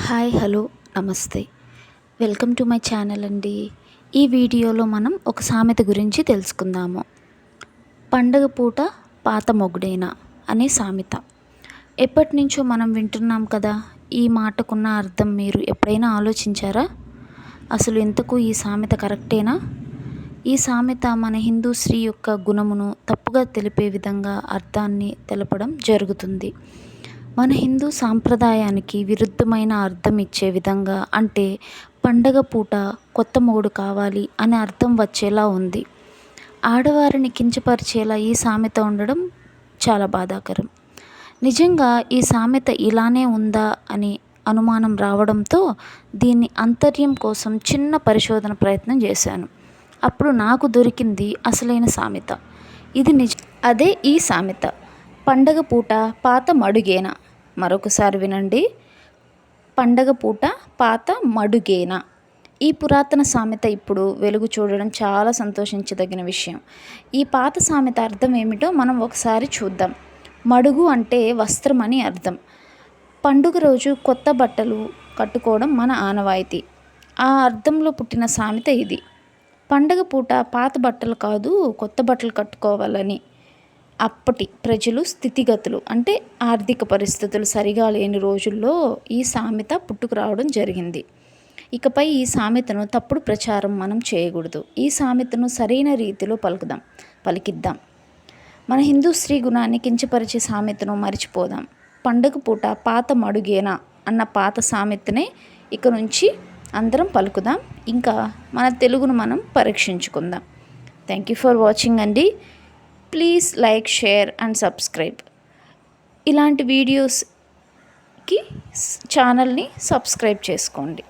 Hi hello namaste. Welcome to my channel అండి. ఈ వీడియోలో మనం ఒక సామెత గురించి తెలుసుకుందాము. పండగ పూట పాత మొగుడేనా అనే సామెత. ఎప్పటి నుంచో మనం వింటున్నాం కదా ఈ మాటకున్న అర్థం మీరు ఎప్పుడైనా ఆలోచించారా? అసలు ఇంతకు ఈ సామెత కరెక్టేనా? ఈ సామెత మన హిందూ స్త్రీ యొక్క గుణమును తప్పుగా తెలిపే విధంగా అర్థాన్ని తెలపడం జరుగుతుంది. మన హిందూ సాంప్రదాయానికి విరుద్ధమైన అర్థం ఇచ్చే విధంగా అంటే పండగ పూట కొత్త మొగుడు కావాలి అనే అర్థం వచ్చేలా ఉంది. ఆడవారిని కించపరిచేలా ఈ సామెత ఉండడం చాలా బాధాకరం. నిజంగా ఈ సామెత ఇలానే ఉందా అని అనుమానం రావడంతో దీన్ని అంతర్యం కోసం చిన్న పరిశోధన ప్రయత్నం చేశాను. అప్పుడు నాకు దొరికింది అసలైన సామెత. ఇది నిజ అదే ఈ సామెత. పండగ పూట పాత మడుగేనా? మరొకసారి వినండి. పండగ పూట పాత మడుగేన? ఈ పురాతన సామెత ఇప్పుడు వెలుగు చూడడం చాలా సంతోషించదగిన విషయం. ఈ పాత సామెత అర్థం ఏమిటో మనం ఒకసారి చూద్దాం. మడుగు అంటే వస్త్రం అని అర్థం. పండుగ రోజు కొత్త బట్టలు కట్టుకోవడం మన ఆనవాయితీ. ఆ అర్థంలో పుట్టిన సామెత ఇది. పండగ పూట పాత బట్టలు కాదు కొత్త బట్టలు కట్టుకోవాలని. అప్పటి ప్రజలు స్థితిగతులు అంటే ఆర్థిక పరిస్థితులు సరిగా లేని రోజుల్లో ఈ సామెత పుట్టుకు రావడం జరిగింది. ఇకపై ఈ సామెతను తప్పుడు ప్రచారం మనం చేయకూడదు. ఈ సామెతను సరైన రీతిలో పలుకుదాం పలికిద్దాం. మన హిందూ స్త్రీ గుణాన్ని కించపరిచే సామెతను మర్చిపోదాం. పండుగ పూట పాత మడుగేనా అన్న పాత సామెతనే ఇక నుంచి అందరం పలుకుదాం. ఇంకా మన తెలుగును మనం పరీక్షించుకుందాం. థ్యాంక్ యూ ఫర్ వాచింగ్ అండి. Please like share and subscribe. ఇలాంటి వీడియోస్కి ఛానల్ని సబ్స్క్రైబ్ చేసుకోండి.